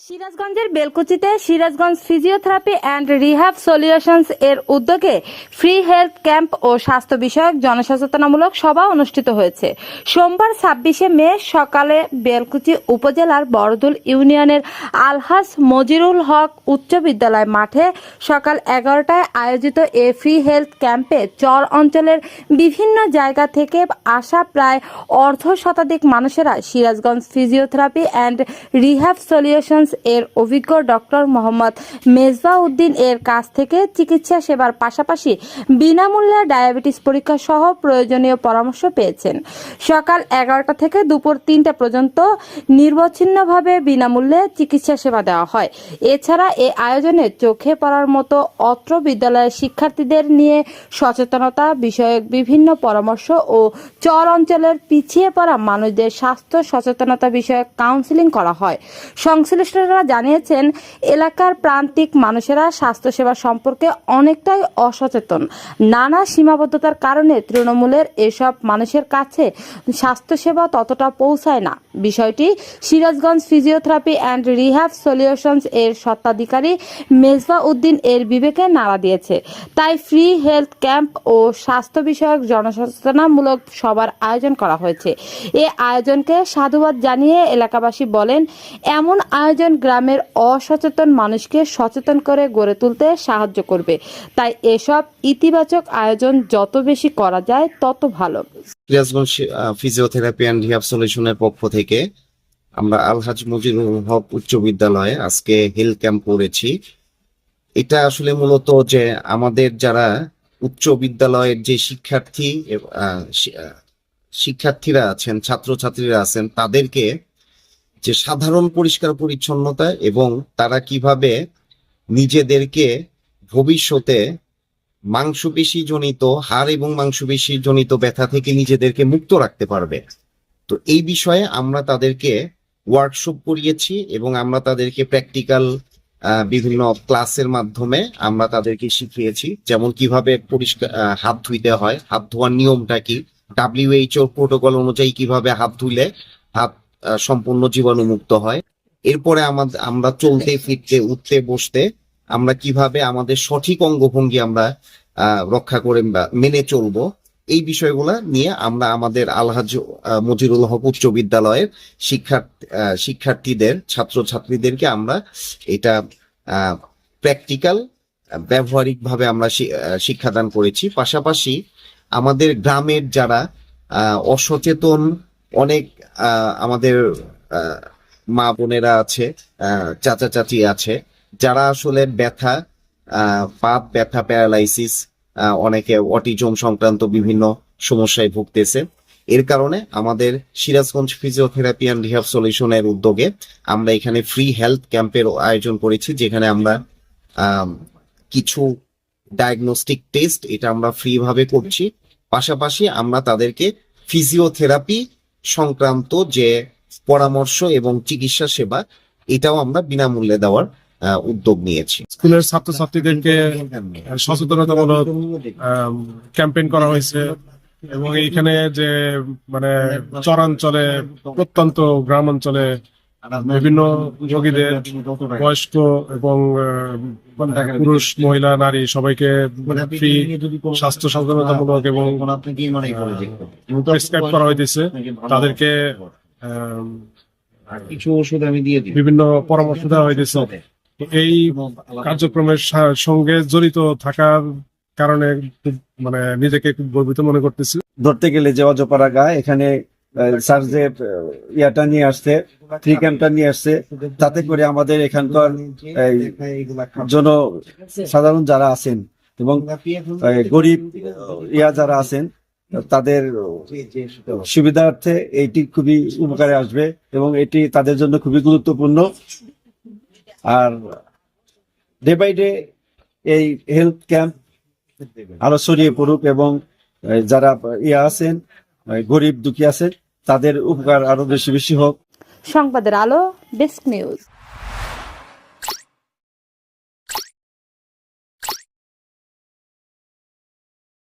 সিরাজগঞ্জের বেলকুচিতে Sirajganj physiotherapy and rehab solutions এর উদ্যোগে ফ্রি হেলথ ক্যাম্প ও স্বাস্থ্য বিষয়ক জনসচেতনামূলক সভা অনুষ্ঠিত হয়েছে। সোমবার ছাব্বিশে মে সকালে বেলকুচি উপজেলার বড়দুল ইউনিয়নের আলহাজ মজিরুল হক উচ্চ বিদ্যালয় মাঠে সকাল এগারোটায় আয়োজিত এ ফ্রি হেলথ ক্যাম্পে চর অঞ্চলের বিভিন্ন জায়গা থেকে আসা প্রায় অর্ধ শতাধিক মানুষেরা Sirajganj physiotherapy and rehab solutions এর অভিজ্ঞ ডক্টর মোহাম্মদ মেজবা উদ্দিন এর কাছ থেকে চিকিৎসা সেবার পাশাপাশি বিনামূল্যে ডায়াবেটিস পরীক্ষা সহ প্রয়োজনীয় পরামর্শ পেয়েছেন। সকাল এগারোটা থেকে দুপুর তিনটা পর্যন্ত নির্বচ্ছিন্নভাবে বিনামূল্যে চিকিৎসা সেবা দেওয়া হয়। এছাড়া এ আয়োজনে চোখে পড়ার মতো অত্র বিদ্যালয়ের শিক্ষার্থীদের নিয়ে সচেতনতা বিষয়ক বিভিন্ন পরামর্শ ও চর অঞ্চলের পিছিয়ে পড়া মানুষদের স্বাস্থ্য সচেতনতা বিষয়ক কাউন্সিলিং করা হয়। সংশ্লিষ্টরা জানিয়েছেন, এলাকার প্রান্তিক মানুষেরা স্বাস্থ্যসেবা সম্পর্কে অনেকটাই অসচেতন। নানা সীমাবদ্ধতার কারণে তৃণমূলের এসব মানুষের কাছে স্বাস্থ্যসেবা ততটা পৌঁছায় না। বিষয়টি Sirajganj physiotherapy and rehab solutions এর স্বত্বাধিকারী মেজবা উদ্দিন এর বিবেকে নাড়া দিয়েছে। তাই ফ্রি হেলথ ক্যাম্প ও স্বাস্থ্য বিষয়ক জনসচেতনামূলক সবার আয়োজন করা হয়েছে। এ আয়োজনকে সাধুবাদ জানিয়ে এলাকাবাসী বলেন, এমন আয়োজন গ্রামের অসচেতন মানুষকে সচেতন করে গড়ে তুলতে সাহায্য করবে। তাই এসব ইতিবাচক আয়োজন যত বেশি করা যায়, তত ভালো। সিরাজগঞ্জ ফিজিওথেরাপি অ্যান্ড রিহাব সলিউশনের পক্ষ থেকে আমরা আলহাজ মজিরুল হক উচ্চ বিদ্যালয়ে আজকে হেলথ ক্যাম্প করেছি। এটা আসলে মূলত যে আমাদের যারা উচ্চ বিদ্যালয়ের যে শিক্ষার্থী শিক্ষার্থীরা আছেন, ছাত্রছাত্রীরা আছেন, তাদেরকে যে সাধারণ পরিষ্কার পরিচ্ছন্নতা এবং তারা কীভাবে নিজেদেরকে ভবিষ্যতে মাংসপেশি জনিত হাড় এবং মাংসপেশি জনিত ব্যথা থেকে নিজেদেরকে মুক্ত রাখতে পারবে। তো এই বিষয়ে আমরা তাদেরকে ওয়ার্কশপ করিয়েছি এবং আমরা তাদেরকে প্র্যাকটিক্যাল বিভিন্ন ক্লাসের মাধ্যমে আমরা তাদেরকে শিখিয়েছি যেমন কীভাবে পরিষ্কার হাত ধুইতে হয়। হাত ধোয়ার নিয়মটা কি? ডাব্লিউএইচও প্রোটোকল অনুযায়ী কীভাবে হাত ধুলে হাত সম্পূর্ণ জীবাণুমুক্ত হয়। এরপরে আমাদের আমরা চলতে, ফিরতে, উঠতে, বসতে আমরা কীভাবে আমাদের সঠিক অঙ্গভঙ্গি আমরা রক্ষা করে মেনে চলবো, এই বিষয়গুলো নিয়ে আমরা আমাদের আলহাজ মজিরুল হক উচ্চ বিদ্যালয়ের শিক্ষার্থী শিক্ষার্থীদের, ছাত্রছাত্রীদেরকে আমরা এটা প্র্যাকটিক্যাল ব্যবহারিক ভাবে আমরা শিক্ষাদান করেছি। পাশাপাশি আমাদের গ্রামের যারা অসচেতন অনেক আমাদের মা বোনেরা আছে চাচা চাচি আছে, যারা আসলে ব্যথা পাপ, ব্যথা, প্যারালাইসিস অনেকে অটিজম সংক্রান্ত বিভিন্ন সমস্যায় ভুগতেছে। এর কারণে আমাদের সিরাজগঞ্জ ফিজিওথেরাপি অ্যান্ড রিহাব সলিউশনের উদ্যোগে আমরা এখানে ফ্রি হেলথ ক্যাম্পের আয়োজন করেছি, যেখানে আমরা কিছু ডায়াগনস্টিক টেস্ট এটা আমরা ফ্রি ভাবে করছি। পাশাপাশি আমরা তাদেরকে ফিজিওথেরাপি সংক্রান্ত যে পরামর্শ এবং চিকিৎসা সেবা, এটাও আমরা বিনামূল্যে দেওয়ার উদ্যোগ নিয়েছি। স্কুলের ছাত্রছাত্রীদেরকে সচেতনতামূলক ক্যাম্পেইন করা হয়েছে এবং এইখানে যে মানে চরাঞ্চলে, প্রত্যন্ত গ্রাম অঞ্চলে বিভিন্ন রোগীদের বয়স্ক এবং আহ, পুরুষ মহিলা নারী সবাইকে ফ্রি স্বাস্থ্য সচেতনতামূলক এবং প্রেসক্রাইব করা হইতেছে। তাদেরকে আহ, কিছু ওষুধ আমি দিয়ে দিই। বিভিন্ন পরামর্শ দেওয়া হইতেছে। তো এই কার্যক্রমের সঙ্গে জড়িত থাকার কারণে খুব মানে নিজেকে খুব গর্বিত মনে করতেছি। ধরতে গেলে যে অজপাড়া এখানে আহ, ইয়াটা নিয়ে আসছে ফ্রি ক্যাম্পটা নিয়ে আসছে, তাতে করে আমাদের এখানকার এই জন সাধারণ যারা আছেন এবং গরিব ইয়া যারা আছেন, তাদের সুবিধার্থে এইটি খুবই উপকারে আসবে এবং এটি তাদের জন্য খুবই গুরুত্বপূর্ণ। আর ডে বাই ডে এই হেলথ ক্যাম্প আরও ছড়িয়ে পড়ুক এবং যারা ইয়া আছেন গরিব দুঃখী আছে তাদের উপকার আরও বেশি বেশি হোক। সংবাদের আলো ডেস্ক নিউজ